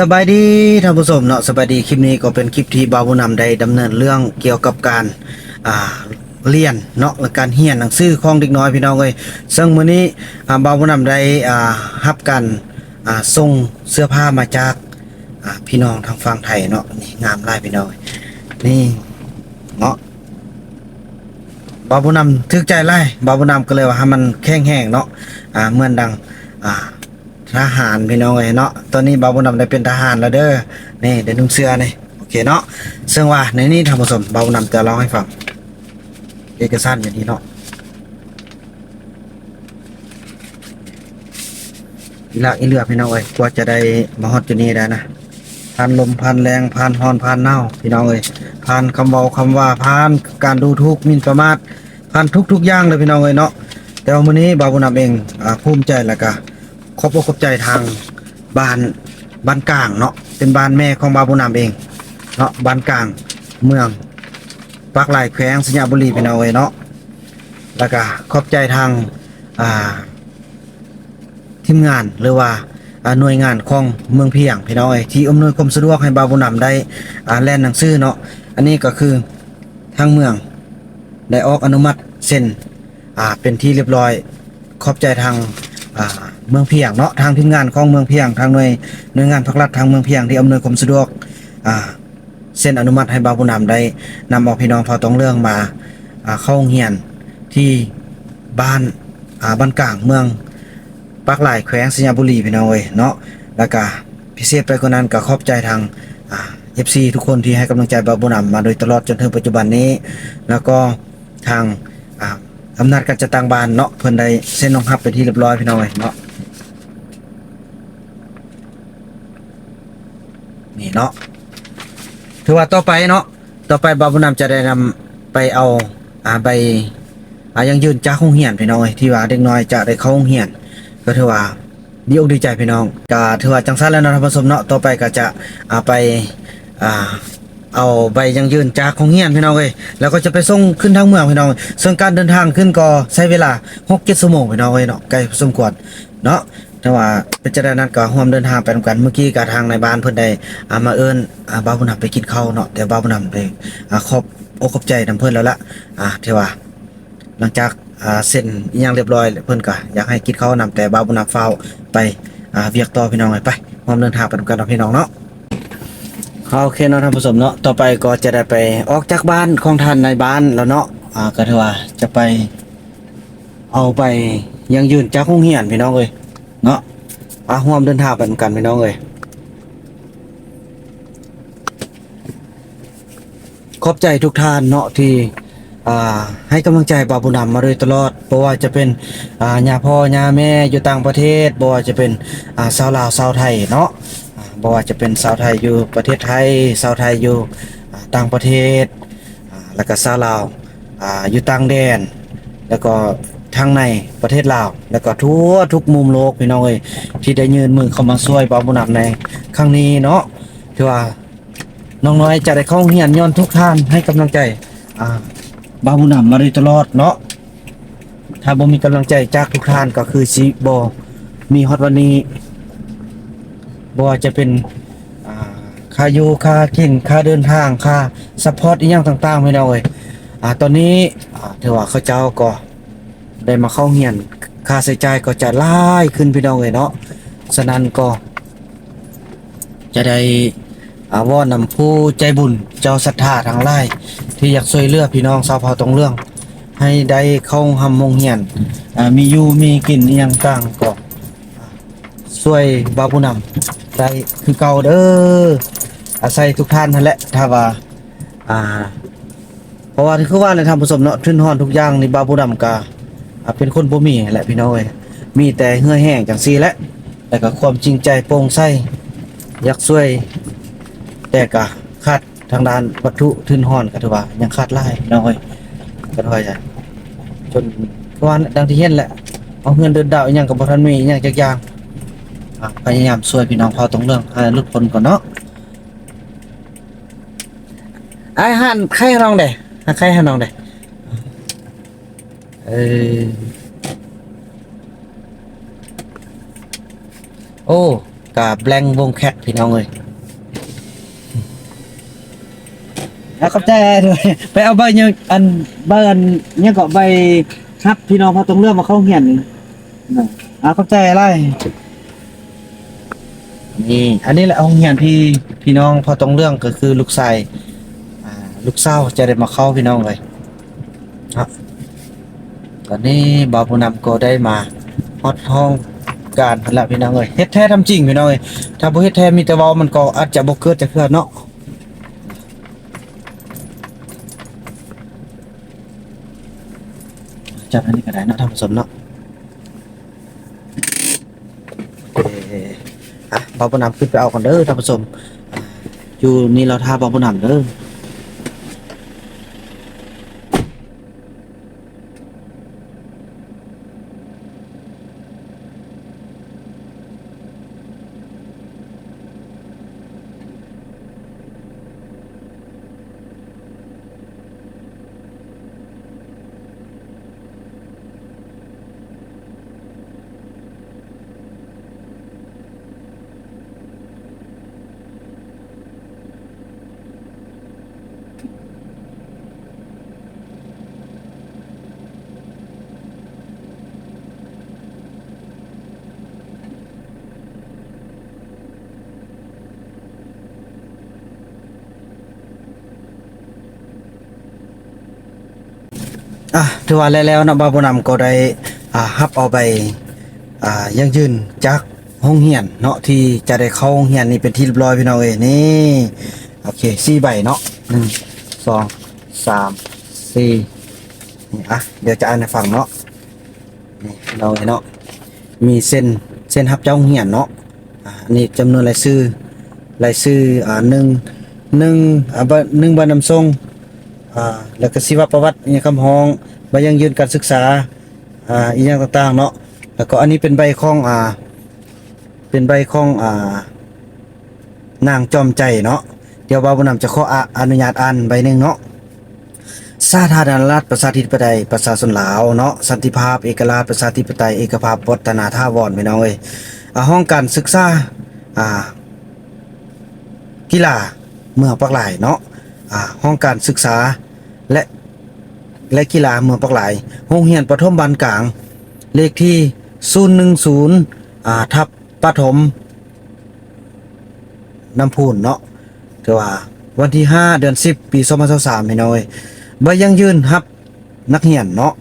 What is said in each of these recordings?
สบายดีท่านผู้ชมเนาะสบายดีคลิปนี้ก็เป็นคลิปที่บาวบุญนำได้ดำเนินเรื่องเกี่ยวกับการเรียนเนาะและการเรียนหนังสือของเด็กน้อยพี่น้องเอ้ยซึ่งมื้อนี้อ่าบาวบุญนำได้รับการส่งเสื้อผ้ามาจากพี่น้องทางฝั่งไทยเนาะนี่งามลายพี่น้องเอ้ยนี่เนาะบาวบุญนำทึกใจไล่บาวบุญนำก็เลยว่าให้มันแข็งแห้งเนาะอ่าเหมือนดังอ่า ทหารพี่น้องเอ้ยเนาะตอนนี้บาวบุญนำได้เป็นทหารแล้วเด้อนี่เดี๋ยวนุ่งเสื้อนี่โอเคเนาะซึ่งว่าในนี้ทำผสมบาวบุญนำจะเล่าให้ฟังเอกสารอย่างนี้เนาะอีหลักอีเหลือพี่น้องเอ้ยกว่าจะได้มาฮอดจุดนี้ได้นะผ่านลมผ่านแรงผ่านฮอนผ่านหนาพี่น้องเอ้ยผ่านคำเบาคำว่าผ่านการดูทุกมินประมาทผ่านทุกๆอย่างเลยพี่น้องเอ้ยเนาะแต่ว่ามื้อนี้บาวบุญนำเองอ่าภูมิใจแล้วก็ ขอบอกขอบใจทางบ้านบ้านกลางเนาะเป็นบ้านแม่ของบาบุญนำเองเนาะบ้านกลางเมืองปักหลายแขวงสัญญาบุรีพี่น้องเอ้ยเนาะแล้วก็ขอบใจทางอ่าทีมงานหรือว่าหน่วยงานของเมืองเพียงพี่น้องเอ้ที่อำนวยความสะดวกให้บาบุญนำได้อแล่นหนังสือเนาะอันนี้ก็คือทางเมืองได้ออกอนุมัติเซ็นอ่าเป็นที่เรียบร้อยขอบใจทางอ่า เมืองเพียงเนาะทางทีมงานของเมืองเพียงทางหน่วยหน่วยงานภาครัฐทางเมืองเพียงที่อำนวยความสะดวกอ่าเส้นอนุมัติให้บาวผู้นำได้นำเอาพี่น้องพอต้องเรื่องมาอ่าเข้าเรียนที่บ้านอ่าบ้านกลางเมืองปักหลายแขวงสัญญาบุรีพี่น้องเอ้ยเนาะแล้วก็พิเศษไปกว่านั้นก็ขอบใจทางอ่า FC ทุกคนที่ให้กำลังใจบาวผู้นำมาโดยตลอดจนถึงปัจจุบันนี้ แล้วก็ทางอ่าอำนาจการจัดตั้งบ้านเนาะเพิ่อนได้เส้นรองรับไปนที่เรียบร้อยพี่น้องเอ้ยเนาะ เนาะถือว่าต่อไปเนาะต่อไปบาบุญนำจะได้นำไปเอาอ่าใบอ่ายังยืนจากโรงเรียนพี่น้องที่ว่าเด็กน้อยจะได้เข้าโรงเรียน ก็ถือว่าดีอกดีใจพี่น้องก็ถือว่าจังซั่นแล้วนาะท่านผู้ชมเนาะต่อไปก็จะอ่าไปอ่าเอาใบยังยืนจากของเฮียนพี่น้องเอ้ยแล้วก็จะไปส่งขึ้นทางเมืองพี่น้องส่วนการเดินทางขึ้นก็ใช้เวลา6 7ชั่วโมงพี่น้องเอ้ยเนาะไกลสมควรเนาะ แต่ว่าเป็นจะได้นัดก็ร่วมเดินทางไปนำกันเมื่อกี้กับทางในบ้านเพิ่นได้อ่ามาเอิ้นอ่าบ่าวผู้นำไปกินข้าวเนาะแต่บ่าวผู้นำไปอ่าขอบอกขอบใจนํเพิ่นแล้วล่ะอ่าที่ว่า หลังจากอ่าเซ็นอิหยังเรียบร้อยเพิ่นก็อยากให้กินข้าวนำแต่บ่าวผู้นำฟ้าไปอ่าเวียกต่อพี่น้องเอ้ยไปร่วมเดินทางไปนำกันเนาะพี่น้องเนาะโอเคเนาะท่านผู้ชมเนาะต่อไปก็จะได้ไปออกจากบ้านของท่านในบ้านแล้วเนาะอ่าก็ถือว่าจะไปเอาไปยังยืนจากห้องเหียนพี่น้องเอ้ย เนาะอะร่วมเดินทางไปนกันพี่น้องเอ้ยขอบใจทุกท่านเนาะที่อาให้กำลังใจบาบุนำมาโดยตลอดเพราะว่าจะเป็นอาญาพ่อญาแม่อยู่ต่างประเทศบ่ว่าจะเป็นอาชาวลาวชาวไทยเนาะอ่าบ่ว่าจะเป็นชาวไทยอยู่ประเทศไทยชาวไทยอยู่ต่างประเทศแล้วก็ชาวลาวอยู่ต่างแดน แล้วก็ ทางในประเทศลาว แล้วก็ทั่วทุกมุมโลกพี่น้องเอ้ยที่ได้ยืนมือเข้ามาช่วยบาบุญนำในครั้งนี้เนาะถือว่าน้องน้อยจะได้เข้าเรียนย้อนทุกท่านให้กำลังใจอ่าบาบุญนำมาโดยตลอดเนาะถ้าบ่มีกำลังใจจากทุกท่านก็คือสิบ่มีฮอดวันนี้บ่จะเป็นค่าอยู่ค่ากินค่าเดินทางค่าซัพพอร์ตอีหยังต่างๆไม่ได้เอ้ยอ่าตอนนี้ถือว่าเขาเจ้าก็ ได้มาเข้าเรียนค่าใช้จ่ายก็จะหลายขึ้นพี่น้องเอ้ยเนาะฉะนั้นก็ จะได้อาวอนนำผู้ใจบุญเจ้าศรัทธาทั้งหลายที่อยากช่วยเหลือพี่น้องชาวเผ่าตรงเรื่อง ให้ได้เข้าหำมงเฮียนมีอยู่มีกินอีหยังต่างก็ช่วยบาผู้นำได้คือเก่าเด้ออาศัยทุกท่านนั่นแหละถ้าว่าอ่า เพราะว่าคือว่าในทางผสมเนาะทุนฮอนทุกอย่างในบาผู้นำก็ อ่าเป็นคนบ่มีแหละพี่น้องเอ้ยมีแต่เหื่อแห้งจังซี่แหละแต่ก็ความจริงใจโปร่งใสอยากช่วย แต่ก็ขาดทางด้านวัตถุทุนฮอนก็ถือว่ายังขาดหลายพี่น้องเอ้ยก็ถือว่าจะจนคือว่าดังที่เห็นแหละเอาเงินเดินดาวอีหยังก็บ่ทันมีอีหยังจักอย่างอะพยายามช่วยพี่น้องพอตรงเรื่องให้หลุดพ้นก่อนเนาะไอ้หันใครให้น้องเด้ใครให้น้องเด้ เออโอ้กก็แบงวงแคทพี่น้องเอ้ยแล้วก็ใจด้วยไปเอาใบยังอันใบอันเนี่ยก็ใบครับพี่น้องพอต้องเลือกมาเข้าเหียนน่ะอ่าเข้าใจอะไรนี่อันนี้แหละห้องเหียนที่พี่น้องพอต้องเรื่องก็คือลูกชายอ่าลูกสาวจะได้มาเข้าพี่น้องเลยครับ ตอนนี้บาวผู้นำก็ได้มาฮอดห้องการพละพี่น้องเลยเฮ็ดแท้ทำจริงพี่น้องเลยถ้าบ่เฮ็ดแท้มีแต่เว้ามันก็อาจจะบ่เกิดจะเกิดเนาะจับอันนี้ก็ได้เนาะท่านผู้ชมเนาะโอเคอะบาบุนำขึ้นไปเอากันเด้อท่านผู้ชมอยู่นี่เราท่าบาบุนำเด้อ อะถือว่าแล้วๆนะบาบุนำก็ได้อ่าฮับเอาไปอ่ายังยืนจากห้องเฮียนเนาะที่จะได้เข้าห้องเฮียนนี่เป็นที่เรียบร้อยพี่น้องเอ้ยนี่โอเคสี่ใบเนาะหนึ่งสองสามสี่นี่อะเดี๋ยวจะอ่านให้ฟังเนาะนี่พี่น้องเอ้เนาะมีเส้นเส้นฮับเจ้าห้องเฮียนเนาะอ่าอันนี้จำนวนรายชื่อรายชื่ออ่าหนึ่งหนึ่งอ่าบหนึ่งบันนำทรง อ่าแล้วก็ชีวประวัติอีกคำห้องใบยังยืนการศึกษาอ่าอีกอย่างต่างๆเนาะแล้วก็อันนี้เป็นใบของอ่า เป็นใบของอ่านางจอมใจเนาะเดี๋ยวบ่าวบุญนำจะขออะอนุญาตอ่านใบหนึ่งเนาะ สาธารณรัฐประชาธิปไตยประชาชนลาวเนาะสันติภาพเอกราชประชาธิปไตยเอกภาพวัฒนาท่าวรพี่น้องเอ้ยอ่าห้องการศึกษาอ่ากีฬาเมืองปักหลายเนาะ ห้องการศึกษาและและกีฬาเมืองปักหลายโรงเรียนประถมบานกลาง เลขที่ 010อ่าทับปฐมน้ำพูนเนาะถือว่าวันที่ 5 เดือน 10 ปี2023พี่น้อยใบยังยืนรับนักเรียนเนาะ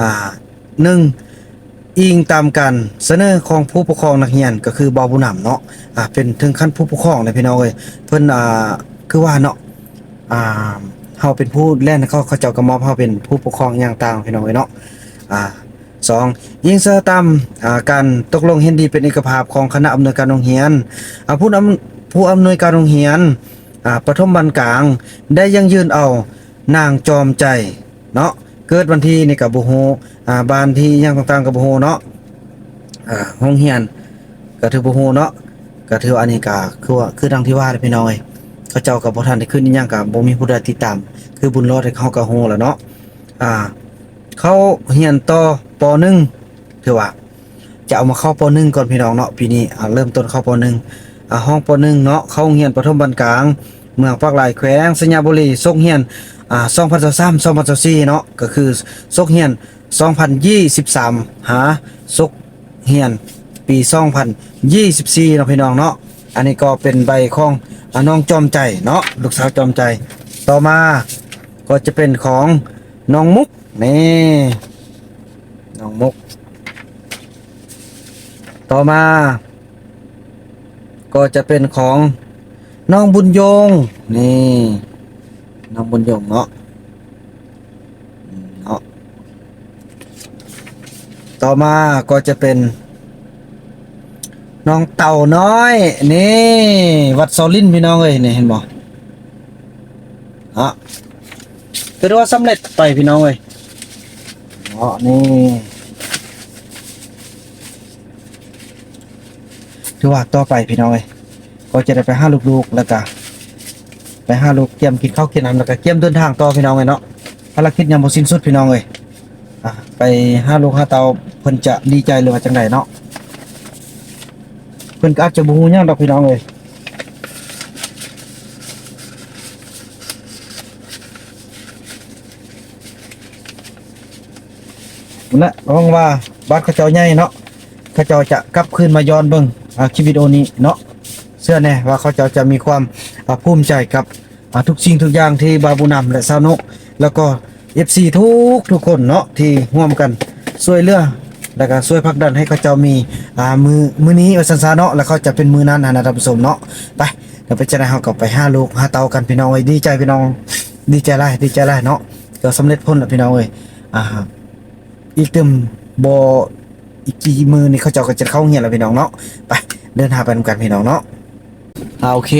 อ่าหนึ่งอิงตามการเสนอของผู้ปกครองนักเรียนก็คือบอผู้นำเนาะอ่าเป็นถึงขั้นผู้ปกครองเลยพี่น้องเอ้ยเพิ่นอ่าคือว่าเนาะ อ่าเฮาเป็นผู้แล่นเขาเขาเจ้ากระมอบเฮาเป็นผู้ปกครองอย่างต่างพี่น้องเอ้ยเนาะอ่าสองยิงเสือตามอ่าการตกลงเห็นดีเป็นเอกภาพของคณะอำนวยการโรงเรียนอ่าผู้อำผู้อำนวยการโรงเรียนอ่าปฐมบันกลางได้ยังยืนเอานางจอมใจเนาะเกิดวันที่นี่กับบ่ฮู้อ่าบ้านที่หยังต่างๆกับบ่ฮู้เนาะอ่าโรงเรียนก็ถือบ่ฮู้เนาะก็ถือว่าอันนี้ก็คือว่าคือดังที่ว่าเลยพี่น้องเอ้ย เขาเจ้ากับบ่ทันได้ขึ้นยังกับบ่มีผู้ใดติดตาม คือบุญรอดให้เขาก็ฮู้แล้วเนาะอ่า เขาเรียนต่อป .1 ถือว่า จะเอามาเข้าป .1 ก่อนพี่น้องเนาะปีนี้อ่าเริ่มต้นเข้าป .1 อ่าห้องป .1 เนาะเข้าเรียนประถมบันกลาง เมืองปากหลายแขวงสัญญาบุรีส่งเรียนอ่า2023 2024เนาะก็คือส่งเรียน2023หาส่งเรียนปี2024เนาะพี่น้องเนาะอันนี้ก็เป็นใบของ อาน้องจอมใจเนาะลูกสาวจอมใจ ต่อมาก็จะเป็นของน้องมุกนี่น้องมุก ต่อมา ก็จะเป็นของน้องบุญยงนี่น้องบุญยงเนาะเนาะต่อมาก็จะเป็น น้องเต่าน้อย นี่ วัดโซลินพี่น้องเอ้ยนี่เห็นบ่ฮะถือว่าสำเร็จไปพี่น้องเอ้ยเนาะนี่ถือว่าต่อไปพี่น้องเอ้ยก็จะได้ไปหาลูกๆแล้วก็ไปห้าลูกเกี่ยมกินข้าวกินน้ำแล้วก็เกี่ยมเดินทางต่อพี่น้องเอ้ยเนาะภารกิจยังบ่สิ้นสุดพี่น้องเอ้ยอะไปห้าลูกห้าเต่าเพิ่นจะดีใจหรือว่าจังไดเนาะ เพิ่นก็อาจจะบ่ฮู้หยังดอกพี่น้องเอ้ยนั่นแหละหวังว่าบ้านเขาเจ้าใหญ่เนาะเขาเจ้าจะกลับคืนมาย้อนเบิ่งอ่าคลิปวิดีโอนี้เนาะเชื่อแน่ว่าเขาเจ้าจะมีความอ่าภูมิใจกับอ่าทุกสิ่งทุกอย่างที่บาบูนำและซาวนุแล้วก็ FC ทุกทุกคนเนาะที่ร่วมกันช่วยเหลือแล้วก็ช่วยผลักดันให้เขาเจ้ามี อ่ามือมือนี้ว่าซั่นๆเนาะแล้วเขาจะเป็นมือนั้นนะนะท่านผู้ชมเนาะไปเดี๋ยวไปจะได้เฮาก็ไปห้าลูกห้าเตากันพี่น้องเอ้ยดีใจพี่น้องดีใจหลายดีใจหลายเนาะก็สำเร็จผลแล้วพี่น้องเอ้ยอ่าอีกเติมบออีกกี่มือนี่เขาเจ้าก็จะเข้าเงียแล้วพี่น้องเนาะไปเดินทางไปนำกันพี่น้องเนาะอ่าโอเค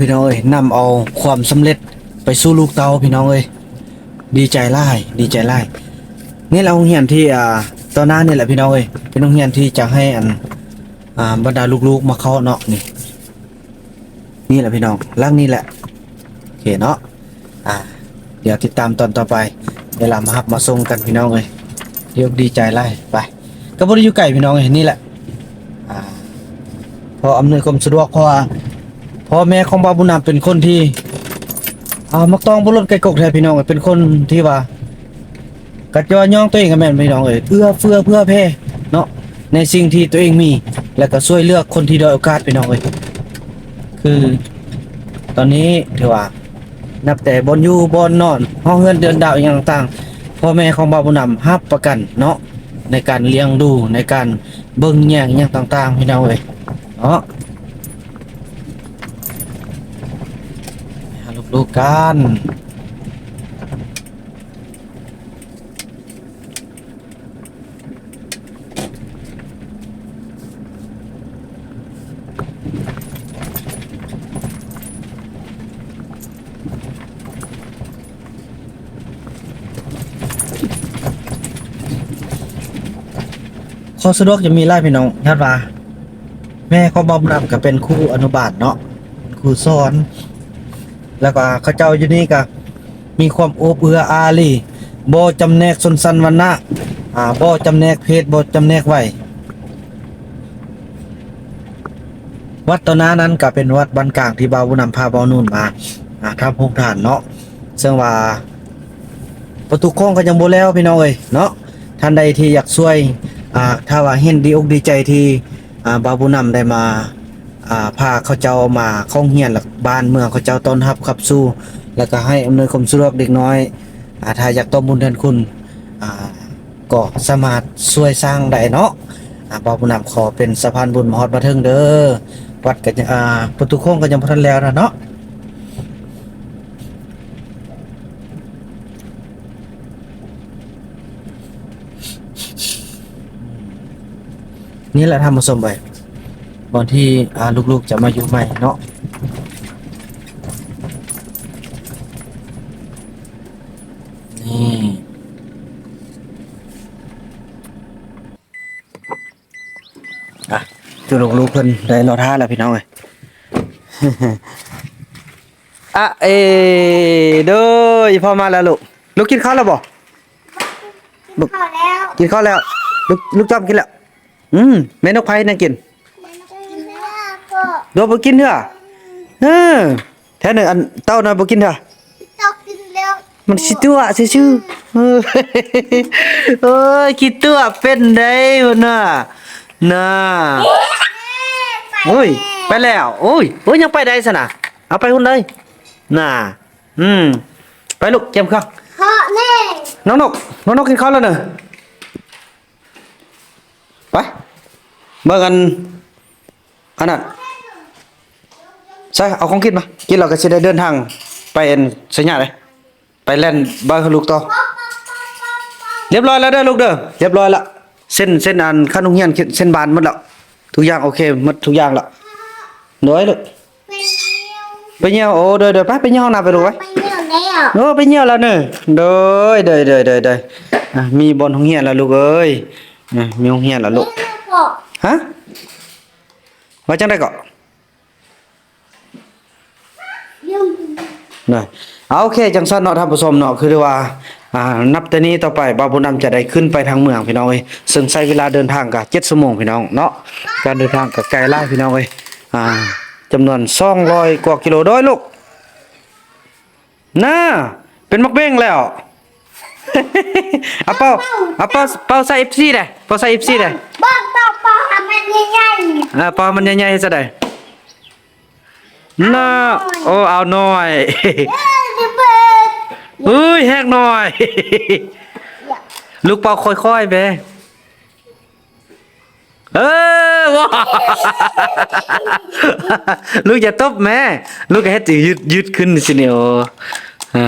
พี่น้องเอ้ยนำเอาความสำเร็จไปสู่ลูกเตาพี่น้องเอ้ยดีใจไล่ดีใจไล่นี่เราเรียนที่อ่า ตอนหน้านี่แหละพี่น้องเอ้ยเป็นโรงเรียนที่จะให้อันอ่าบรรดาลูกๆมาเข้าเนาะนี่ นี่แหละพี่น้องร่างนี่แหละโอเคเนาะอ่า เดี๋ยวติดตามตอนต่อไป เวลามาฮับมาส่งกันพี่น้องเลยเดี๋ยวดีใจไล่ไปก็บ่ได้อยู่ไกลพี่น้องเอ้นี่แหละอ่าพออำนวยความสะดวกพราะว่าพ่อแม่ของบาบุญนำเป็นคนที่อ่ามักต้องบ่ลดไกลกกแท้พี่น้องเอ้ยเป็นคนที่ว่า กัดยอย่องตัวเองก็แม่นพี่น้องเอ้ยเอื้อเฟื้อเพื่อแพ่เนาะในสิ่งที่ตัวเองมี แล้วก็ช่วยเลือกคนที่ด้อยโอกาสพี่น้องเอ้ยคือ ตอนนี้ถือว่า นับแต่บนอยู่บนนอน ห้องเงินเดือนดาวอย่างต่างๆพ่อแม่ของบ่าวบุญนำรับประกันเนาะในการเลี้ยงดูในการเบิ่งแย่งอย่างต่างๆพี่น้องเอ้ยเนาะลูกๆกัน ข้อสะดวกจะมีไล่พี่น้องญาติว่า แม่ขอบาบุญนำก็เป็นครูอนุบาลเนาะครูสอน แล้วก็เขาเจ้าอยู่นี่ก็มีความโอบเอืออารีโบจำแนกชนสันวรรณะอ่าโบจำแนกเพศโบจำแนกไว้วัดตอนนานั้นก็เป็นวัดบ้านกลางที่บาวบุนำพาบาวนุ่นมาอ่าทำโครงฐานเนาะซึ่งว่าประตูโค้งก็ยังโบแล้วพี่น้องเอ้ยเนาะท่านใดที่อยากช่วย อ่าถ้าว่าเห็นดีอกดีใจที่อ่าบาบุญนำได้มาอ่าพาเขาเจ้ามาข้องเฮียนหลักบ้านเมืองเขาเจ้าต้อนรับขับสู้ แล้วก็ให้อำนวยความสะดวกเด็กน้อยอาถ้าอยากตอบบุญแทนคุณอ่าก็สามารถช่วยสร้างได้เนาะอ่าบาวผู้นำขอเป็นสะพานบุญมหอดมาเทิงเด้อวัดก็จะอ่าประตูโค้งก็ยังบ่ทันแล้วนะเนาะ นี่แหละทำมาสมไปตอนที่อ่าลูกๆจะมาอยู่ใหม่เนาะนี่อะจุลูกๆเพิ่นได้รอท่าแล้วพี่น้องเอ้ยอะเอเด้ออีพ่อมาแล้วลูก ลูกกินข้าวแล้วบ่พอแล้วกินข้าวแล้ว ลูกลูกจอมกินแล้ว อืมแม่นกไผ่นั่งกินกินแล้วก็โดบ่กินเถอะเออแท้หนึ่งอันเต้าน่ะบ่กินเถอะต้องกินแล้วมันสิตัวซื่อๆเออเอ้ยคิดตัวเป็นได้พุ่นน่ะน่ะโอ้ยไปแล้วโอ้ยโอ้ยยังไปได้ซะน่ะเอาไปหุ่นเลยน่ะอืมไปลูกเก็บข้าวเพราะแน่น้องนกน้องนกกินข้าวแล้วเนอะไป เบิ่งกันอันนั้นใช่เอาของกินมากินเราก็จะได้เดินทางไปเอ็นสัญญาเลยไปเล่นบ้านเขาลูกต่อเรียบร้อยแล้วเด้อลูกเด้อเรียบร้อยละเส้นเส้นอันขั้นหุงเฮียนเส้นบานหมดแล้วทุกอย่างโอเคหมดทุกอย่างละน้อยลูกไปเที่ยวไปเยี่ยวโอ้เด้อเด้อไปไปเยี่ยวห้องน้ำไปลูกไว้ไปเที่ยวแล้วโอ้ไปเหี่ยวแล้วเนอะโดยเดยเดยเดยเดยอะมีบอลของเหี่ยแล้วลูกเอ้ยอะมีของเหี่ยแล้วลูกแม่บอก ฮะว่าจังได๋ก็ยุ่งได้เอาโอเคจังซั่นเนาะท่านผู้ชมเนาะคือว่าอ่านับแต่นี้ต่อไปบาบุญนำจะได้ขึ้นไปทางเมืองพี่น้องเอ้ยซึ่งใช้เวลาเดินทางก็7ชั่วโมงพี่น้องเนาะการเดินทางก็ไกลหลาพี่น้องเอ้ยอ่าจำนวน200กว่ากิโลด้วยลูกน่าเป็นมักเบ้งแล้วเอาเป้าเอาเป้าเป้าใส่ FC ได้เป้าใส่ FC ได้บ้านต่อปอทำ มันใหญ่อ่าเป้ามันใหญ่ๆซะได้น่าโอ้เอาหน่อยๆเอ้ยระเบิดเฮ้ยแหกหน่อย ลูกเป่าค่อยๆไปเออว้าลูกอย่าตบแม่ลูกก็ให้ตียืดยืดขึ้นสิเนี่ยโออ่า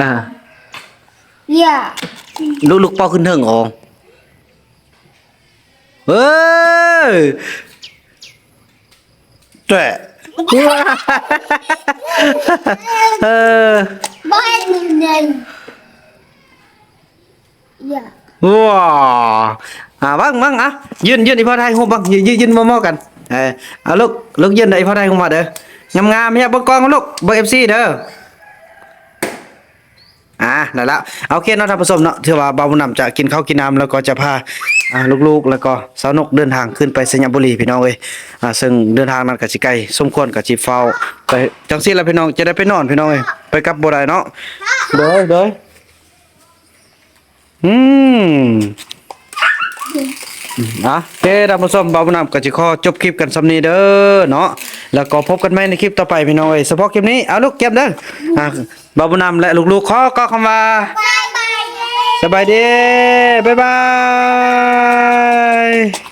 อ่าอย่าลูกลูกเป่าขึ้นเถิงโอเอ้ ยแตะเออบ้านหนึ่งหนึ่งอย่าว้าอ่าบ้างบ้างอะยืนยืนอีพ่อไทยหัวบ้างยืนยืนยืนม อๆกันเออเอาลูกลูกยืนได้อีพ่อไทยหัวมาเด้องามงามๆเนี่ยเบิ่งกล้องลูกเบิ่ง FC เด้ออ่าได้แล้วโอเคเนาะท่านผู้ชมเนาะถือว่าบ่าวบุญนำจะกินข้าวกินน้ำแล้วก็จะพาอ่าลูกๆ แล้วก็สาวนกเดินทางขึ้นไปสัญญบุรีพี่น้องเอ้ยอ่าซึ่งเดินทางนั้นก็สิไกลสมควรก็สิเฝ้าไปจังซี่ล่ะพี่น้องจะได้ไปนอนพี่น้องเอ้ยไปกลับบ่ได้เนาะเด้อเด้ออืม นะโอเคท่านผู้ชมบ่าวบุญนำก็จะขอจบคลิปกันสำนี้เด้อเนาะแล้วก็พบกันใหม่ในคลิปต่อไปพี่น้องเอ้ยเฉพาะคลิปนี้เอาลูกเก็บเด้ออะบ่าวบุญนำและลูกๆขอก็คำว่าบายบายเด้สบายดีบ๊ายบาย